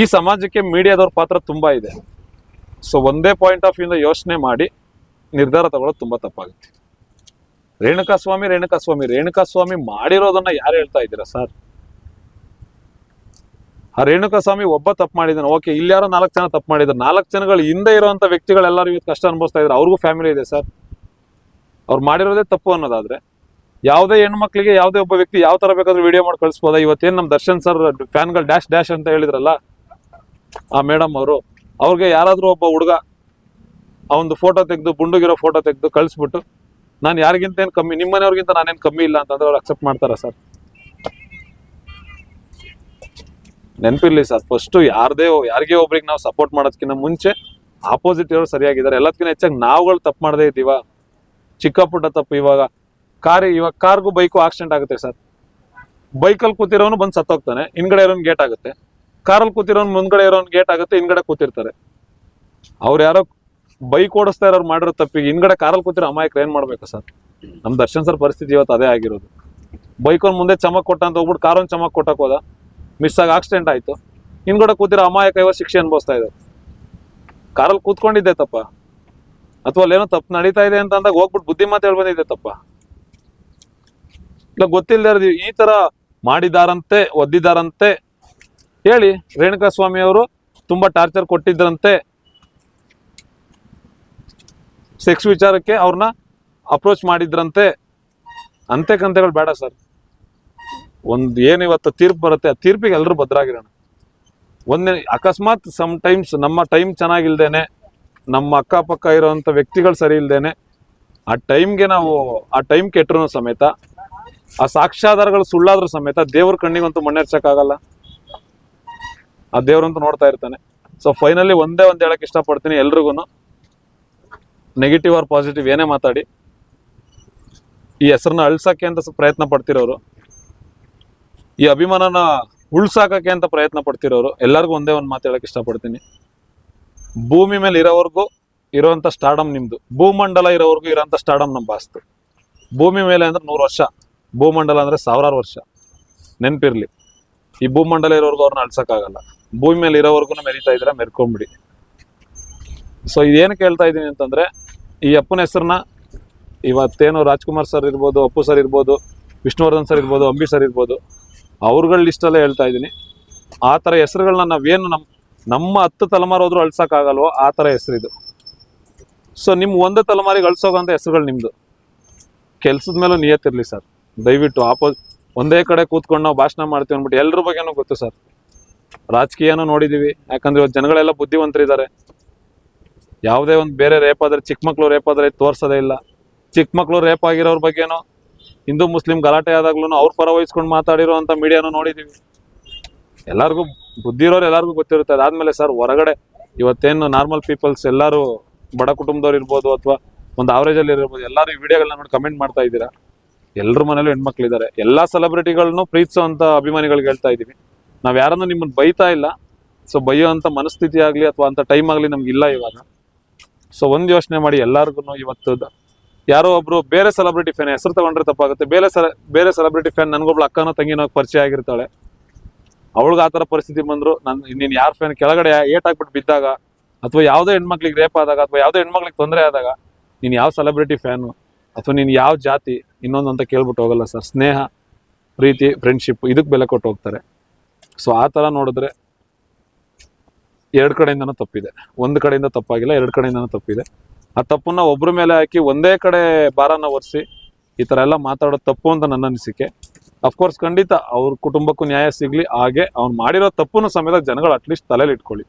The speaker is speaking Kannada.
ಈ ಸಮಾಜಕ್ಕೆ ಮೀಡಿಯಾದವ್ರ ಪಾತ್ರ ತುಂಬಾ ಇದೆ. ಸೊ ಒಂದೇ ಪಾಯಿಂಟ್ ಆಫ್ ವ್ಯೂಯಿಂದ ಯೋಚನೆ ಮಾಡಿ ನಿರ್ಧಾರ ತಗೊಳ್ಳೋದು ತುಂಬಾ ತಪ್ಪಾಗುತ್ತೆ. ರೇಣುಕಾಸ್ವಾಮಿ ರೇಣುಕಾಸ್ವಾಮಿ ರೇಣುಕಾಸ್ವಾಮಿ ರೇಣುಕಾ ಸ್ವಾಮಿ ಮಾಡಿರೋದನ್ನ ಯಾರು ಹೇಳ್ತಾ ಇದ್ದೀರಾ ಸರ್? ಆ ರೇಣುಕಾಸ್ವಾಮಿ ಒಬ್ಬ ತಪ್ಪು ಮಾಡಿದ್ದಾನೆ. ಓಕೆ ಇಲ್ಲಿ ಯಾರೋ ನಾಲ್ಕು ಜನ ತಪ್ಪು ಮಾಡಿದ್ದಾರೆ. ನಾಲ್ಕು ಜನಗಳು ಹಿಂದೆ ಇರುವಂತ ವ್ಯಕ್ತಿಗಳೆಲ್ಲರೂ ಇವತ್ತು ಕಷ್ಟ ಅನುಭವಿಸ್ತಾ ಇದ್ದಾರೆ. ಅವ್ರಿಗೂ ಫ್ಯಾಮಿಲಿ ಇದೆ ಸರ್. ಅವ್ರು ಮಾಡಿರೋದೇ ತಪ್ಪು ಅನ್ನೋದಾದ್ರೆ ಯಾವುದೇ ಹೆಣ್ಮಕ್ಳಿಗೆ ಯಾವುದೇ ಒಬ್ಬ ವ್ಯಕ್ತಿ ಯಾವ ಥರ ಬೇಕಾದ್ರೂ ವಿಡಿಯೋ ಮಾಡಿ ಕಳಿಸ್ಬೋದಾ? ಇವತ್ತೇನು ನಮ್ಮ ದರ್ಶನ್ ಸರ್, ಫ್ಯಾನ್ಗಳು ಡ್ಯಾಶ್ ಡ್ಯಾಶ್ ಅಂತ ಹೇಳಿದ್ರಲ್ಲ ಆ ಮೇಡಮ್ ಅವರು, ಅವ್ರಿಗೆ ಯಾರಾದರೂ ಒಬ್ಬ ಹುಡುಗ ಅವನದು ಫೋಟೋ ತೆಗೆದು ಬುಂಡುಗಿರೋ ಫೋಟೋ ತೆಗೆದು ಕಳಿಸ್ಬಿಟ್ಟು, ನಾನು ಯಾರಿಗಿಂತ ಏನು ಕಮ್ಮಿ ನಿಮ್ಮ ಮನೆಯವ್ರಿಗಿಂತ ನಾನೇನು ಕಮ್ಮಿ ಇಲ್ಲ ಅಂತಂದ್ರೆ ಅವ್ರು ಅಕ್ಸೆಪ್ಟ್ ಮಾಡ್ತಾರ ಸರ್ ನೆನಪಿರ್ಲಿ ಸರ್ ಫಸ್ಟು ಯಾರದೇ ಯಾರಿಗೇ ಒಬ್ರಿಗೆ ನಾವು ಸಪೋರ್ಟ್ ಮಾಡೋದಕ್ಕಿಂತ ಮುಂಚೆ ಆಪೋಸಿಟ್ ಇರೋರು ಸರಿಯಾಗಿದ್ದಾರೆ. ಎಲ್ಲದಕ್ಕಿಂತ ಹೆಚ್ಚಾಗಿ ನಾವುಗಳು ತಪ್ಪು ಮಾಡದೇ ಇದ್ದೀವ. ಚಿಕ್ಕ ಪುಟ್ಟ ತಪ್ಪು ಇವಾಗ. ಕಾರ್, ಇವಾಗ ಕಾರ್ಗೂ ಬೈಕು ಆಕ್ಸಿಡೆಂಟ್ ಆಗುತ್ತೆ ಸರ್ ಬೈಕಲ್ಲಿ ಕೂತಿರೋನು ಬಂದು ಸತ್ತೋಗ್ತಾನೆ. ಹಿಂದ್ಗಡೆ ಇರೋನು ಗೇಟ್ ಆಗುತ್ತೆ. ಕಾರಲ್ಲಿ ಕೂತಿರೋನ್ ಮುಂದ್ಗಡೆ ಇರೋನ್ ಗೇಟ್ ಆಗುತ್ತೆ, ಹಿಂದ್ಗಡೆ ಕೂತಿರ್ತಾರೆ. ಅವ್ರು ಯಾರೋ ಬೈಕ್ ಓಡಿಸ್ತಾ ಇರೋರು ಮಾಡಿರೋ ತಪ್ಪಿಗೆ ಹಿಂದ್ಗಡೆ ಕಾರಲ್ಲಿ ಕೂತಿರೋ ಅಮಾಯಕರು ಏನ್ ಮಾಡ್ಬೇಕು ಸರ್? ನಮ್ ದರ್ಶನ್ ಸರ್ ಪರಿಸ್ಥಿತಿ ಇವತ್ತು ಅದೇ ಆಗಿರೋದು. ಬೈಕ್ ಒಂದ್ ಮುಂದೆ ಚಮಕ್ ಕೊಟ್ಟ ಅಂತ ಹೋಗ್ಬಿಟ್ಟು ಕಾರೊಂದು ಚಮಕ್ ಕೊಟ್ಟಕ್ ಹೋದ. ಮಿಸ್ ಆಗಿ ಆಕ್ಸಿಡೆಂಟ್ ಆಯ್ತು. ಹಿಂದ್ಗಡೆ ಕೂತಿರೋ ಅಮಾಯಕ ಇವತ್ತು ಶಿಕ್ಷೆ ಅನುಭವಿಸ್ತಾ ಇದ್ದಾರೆ ಕಾರಲ್ಲಿ ಕೂತ್ಕೊಂಡಿದ್ದೆ ತಪ್ಪ. ಅಥವಾ ಅಲ್ಲೇನೋ ತಪ್ಪು ನಡೀತಾ ಇದೆ ಅಂತ ಅಂದಾಗ ಹೋಗ್ಬಿಟ್ಟು ಬುದ್ಧಿ ಮಾತು ಹೇಳ್ ಬಂದಿದ್ದೆ ತಪ್ಪ. ಇಲ್ಲ ಗೊತ್ತಿಲ್ಲದೆ ಈ ತರ ಮಾಡಿದಾರಂತೆ, ಒದ್ದಿದಾರಂತೆ ಹೇಳಿ ರೇಣುಕಾ ಸ್ವಾಮಿ ಅವರು ತುಂಬ ಟಾರ್ಚರ್ ಕೊಟ್ಟಿದ್ರಂತೆ. ಸೆಕ್ಸ್ ವಿಚಾರಕ್ಕೆ ಅವ್ರನ್ನ ಅಪ್ರೋಚ್ ಮಾಡಿದ್ರಂತೆ. ಅಂತೆ ಕಂತೆಗಳು ಬೇಡ ಸರ್. ಒಂದು ಏನು ಇವತ್ತು ತೀರ್ಪು ಬರುತ್ತೆ, ಆ ತೀರ್ಪಿಗೆ ಎಲ್ಲರೂ ಭದ್ರಾಗಿರೋಣ. ಒಂದೇ ಅಕಸ್ಮಾತ್ ಸಮ್ ಟೈಮ್ಸ್ ನಮ್ಮ ಟೈಮ್ ಚೆನ್ನಾಗಿಲ್ದೇನೆ, ನಮ್ಮ ಅಕ್ಕಪಕ್ಕ ಇರೋವಂಥ ವ್ಯಕ್ತಿಗಳು ಸರಿ ಇಲ್ದೇನೆ, ಆ ಟೈಮ್ಗೆ ನಾವು, ಆ ಟೈಮ್ ಕೆಟ್ಟರು ಸಮೇತ, ಆ ಸಾಕ್ಷ್ಯಾಧಾರಗಳು ಸುಳ್ಳಾದ್ರೂ ಸಮೇತ ದೇವ್ರ ಕಣ್ಣಿಗಂತೂ ಮಣ್ಣೆರ್ಸಕ್ಕಾಗಲ್ಲ. ಆ ದೇವ್ರಂತೂ ನೋಡ್ತಾ ಇರ್ತಾನೆ. ಸೊ ಫೈನಲಿ ಒಂದೇ ಒಂದು ಹೇಳಕ್ ಇಷ್ಟಪಡ್ತೀನಿ ಎಲ್ರಿಗೂ ನೆಗೆಟಿವ್ ಆರ್ ಪಾಸಿಟಿವ್ ಏನೇ ಮಾತಾಡಿ. ಈ ಹೆಸರನ್ನ ಅಳ್ಸಕ್ಕೆ ಅಂತ ಪ್ರಯತ್ನ ಪಡ್ತಿರೋರು. ಈ ಅಭಿಮಾನನ ಉಳ್ಸಾಕಕ್ಕೆ ಅಂತ ಪ್ರಯತ್ನ ಪಡ್ತಿರೋರು. ಎಲ್ಲರಿಗೂ ಒಂದೇ ಒಂದು ಮಾತು ಇಷ್ಟಪಡ್ತೀನಿ. ಭೂಮಿ ಮೇಲೆ ಇರೋವರೆಗೂ ಇರೋವಂಥ ಸ್ಟಾರ್ಡಮ್ ನಿಮ್ಮದು ಭೂಮಂಡಲ ಇರೋವರೆಗೂ ಇರೋಂಥ ಸ್ಟಾಡಮ್ ನಮ್ಮ ಬಾಸ್ತು. ಭೂಮಿ ಮೇಲೆ ಅಂದ್ರೆ ನೂರು ವರ್ಷ. ಭೂಮಂಡಲ ಅಂದ್ರೆ ಸಾವಿರಾರು ವರ್ಷ. ನೆನಪಿರಲಿ. ಈ ಭೂಮಂಡಲ ಇರೋವರೆಗೂ ಅವ್ರನ್ನ ಅಳ್ಸಕ್ಕಾಗಲ್ಲ. ಭೂಮಿ ಮೇಲೆ ಇರೋವರೆಗೂ ಮೆರಿತಾ ಇದ್ರೆ ಮೆರ್ಕೊಂಬಿಡಿ. ಸೊ ಇದೇನು ಕೇಳ್ತಾ ಇದ್ದೀನಿ ಅಂತಂದ್ರೆ, ಈ ಅಪ್ಪನ ಹೆಸರನ್ನ ಇವತ್ತೇನು ರಾಜ್ಕುಮಾರ್ ಸರ್ ಇರ್ಬೋದು, ಅಪ್ಪು ಸರ್ ಇರ್ಬೋದು, ವಿಷ್ಣುವರ್ಧನ್ ಸರ್ ಇರ್ಬೋದು, ಅಂಬಿ ಸರ್ ಇರ್ಬೋದು, ಅವ್ರಗಳ ಲಿಸ್ಟಲ್ಲೇ ಹೇಳ್ತಾ ಇದ್ದೀನಿ. ಆ ಥರ ಹೆಸರುಗಳನ್ನ ನಾವೇನು ನಮ್ಮ ನಮ್ಮ ಹತ್ತು ತಲೆಮಾರು ಹೋದ್ರೂ ಅಳ್ಸೋಕ್ಕಾಗಲ್ವೋ, ಆ ಥರ ಹೆಸರಿದು. ಸೊ ನಿಮ್ಮ ಒಂದು ತಲೆಮಾರಿಗೆ ಅಳ್ಸೋಗಂಥ ಹೆಸರುಗಳು ನಿಮ್ಮದು ಕೆಲ್ಸದ ಮೇಲೂ ನಿಯತ್ತಿರಲಿ ಸರ್ ದಯವಿಟ್ಟು ಆಪೋಸ್ ಒಂದೇ ಕಡೆ ಕೂತ್ಕೊಂಡು ನಾವು ಭಾಷಣ ಮಾಡ್ತೀವಿ ಅಂದ್ಬಿಟ್ಟು ಎಲ್ಲರ ಬಗ್ಗೆನೂ ಗೊತ್ತು ಸರ್ ರಾಜಕೀಯನೂ ನೋಡಿದೀವಿ. ಯಾಕಂದ್ರೆ ಇವತ್ತು ಜನಗಳೆಲ್ಲ ಬುದ್ಧಿವಂತರಿದ್ದಾರೆ. ಯಾವುದೇ ಒಂದು ಬೇರೆ ರೇಪ್ ಆದ್ರೆ, ಚಿಕ್ಕ ಮಕ್ಳು ರೇಪ್ ಆದ್ರೆ ತೋರ್ಸೋದೇ ಇಲ್ಲ. ಚಿಕ್ಕ ಮಕ್ಳು ರೇಪ್ ಆಗಿರೋರ್ ಬಗ್ಗೆನೂ ಹಿಂದೂ, ಮುಸ್ಲಿಂ ಗಲಾಟೆ ಆದಾಗ್ಲೂ ಅವ್ರ ಪರ ವಹಿಸ್ಕೊಂಡು ಮಾತಾಡಿರೋ ಅಂತ ಮೀಡಿಯಾನು ನೋಡಿದೀವಿ. ಎಲ್ಲರಿಗೂ ಬುದ್ಧಿ ಇರೋರು ಎಲ್ಲರಿಗೂ ಗೊತ್ತಿರುತ್ತೆ. ಅದಾದ್ಮೇಲೆ ಸರ್, ಹೊರಗಡೆ ಇವತ್ತೇನು ನಾರ್ಮಲ್ ಪೀಪಲ್ಸ್ ಎಲ್ಲರೂ ಬಡ ಕುಟುಂಬದವ್ರು ಇರ್ಬೋದು ಅಥವಾ ಒಂದು ಆವ್ರೇಜಲ್ಲಿ ಇರ್ಬೋದು, ಎಲ್ಲರೂ ಈ ವಿಡಿಯೋಗಳನ್ನ ನೋಡಿ ಕಮೆಂಟ್ ಮಾಡ್ತಾ ಇದ್ದೀರಾ? ಎಲ್ಲರ ಮನೇಲೂ ಹೆಣ್ಮಕ್ಳಿದ್ದಾರೆ. ಎಲ್ಲಾ ಸೆಲೆಬ್ರಿಟಿಗಳನ್ನೂ ಪ್ರೀತಿಸುವಂತ ಅಭಿಮಾನಿಗಳಿಗೆ ಹೇಳ್ತಾ ಇದೀವಿ ನಾವ್ ಯಾರನ್ನು ನಿಮ್ಮನ್ನ ಬೈತಾ ಇಲ್ಲ. ಸೊ ಬೈಯೋ ಅಂತ ಮನಸ್ಥಿತಿ ಆಗ್ಲಿ ಅಥವಾ ಅಂತ ಟೈಮ್ ಆಗ್ಲಿ ನಮ್ಗೆ ಇಲ್ಲ ಇವಾಗ. ಸೊ ಒಂದು ಯೋಚನೆ ಮಾಡಿ ಎಲ್ಲಾರ್ಗು ಇವತ್ತು ಯಾರೋ ಒಬ್ರು ಬೇರೆ ಸೆಲೆಬ್ರಿಟಿ ಫ್ಯಾನ್ ಹೆಸರು ತಗೊಂಡ್ರೆ ತಪ್ಪಾಗುತ್ತೆ. ಬೇರೆ ಬೇರೆ ಸೆಲೆಬ್ರಿಟಿ ಫ್ಯಾನ್ ನನ್ಗೊಬ್ಳ ಅಕ್ಕನೋ ತಂಗಿನೋ ಪರಿಚಯ ಆಗಿರ್ತಾಳೆ. ಅವಳಿಗೆ ಆ ಥರ ಪರಿಸ್ಥಿತಿ ಬಂದ್ರು, ನನ್ ನೀನ್ ಯಾರ ಫ್ಯಾನ್ ಕೆಳಗಡೆ ಏಟ್ ಹಾಕ್ಬಿಟ್ಟು ಬಿದ್ದಾಗ, ಅಥವಾ ಯಾವುದೇ ಹೆಣ್ಮಕ್ಳಿಗೆ ರೇಪ್ ಆದಾಗ, ಅಥವಾ ಯಾವುದೇ ಹೆಣ್ಮಕ್ಳಿಗೆ ತೊಂದರೆ ಆದಾಗ, ನೀನ್ ಯಾವ ಸೆಲೆಬ್ರಿಟಿ ಫ್ಯಾನು ಅಥವಾ ನೀನ್ ಯಾವ ಜಾತಿ, ಇನ್ನೊಂದು ಅಂತ ಕೇಳ್ಬಿಟ್ಟು ಹೋಗಲ್ಲ ಸರ್. ಸ್ನೇಹ, ಪ್ರೀತಿ ಫ್ರೆಂಡ್ಶಿಪ್ ಇದಕ್ಕೆ ಬೆಲೆ ಕೊಟ್ಟು ಹೋಗ್ತಾರೆ. ಸೊ ಆ ಥರ ನೋಡಿದ್ರೆ ಎರಡು ಕಡೆಯಿಂದನೂ ತಪ್ಪಿದೆ. ಒಂದು ಕಡೆಯಿಂದ ತಪ್ಪಾಗಿಲ್ಲ, ಎರಡು ಕಡೆಯಿಂದನೂ ತಪ್ಪಿದೆ. ಆ ತಪ್ಪನ್ನ ಒಬ್ಬರ ಮೇಲೆ ಹಾಕಿ ಒಂದೇ ಕಡೆ ಭಾರನ ಒರೆಸಿ ಈ ಥರ ಎಲ್ಲ ಮಾತಾಡೋದು ತಪ್ಪು ಅಂತ ನನ್ನ ಅನಿಸಿಕೆ. ಅಫ್ಕೋರ್ಸ್ ಖಂಡಿತ ಅವ್ರ ಕುಟುಂಬಕ್ಕೂ ನ್ಯಾಯ ಸಿಗ್ಲಿ. ಹಾಗೆ ಅವ್ನು ಮಾಡಿರೋ ತಪ್ಪನ್ನು ಸಮೇತ ಜನಗಳು ಅಟ್ಲೀಸ್ಟ್ ತಲೆಯಲ್ಲಿ ಇಟ್ಕೊಳ್ಳಿ.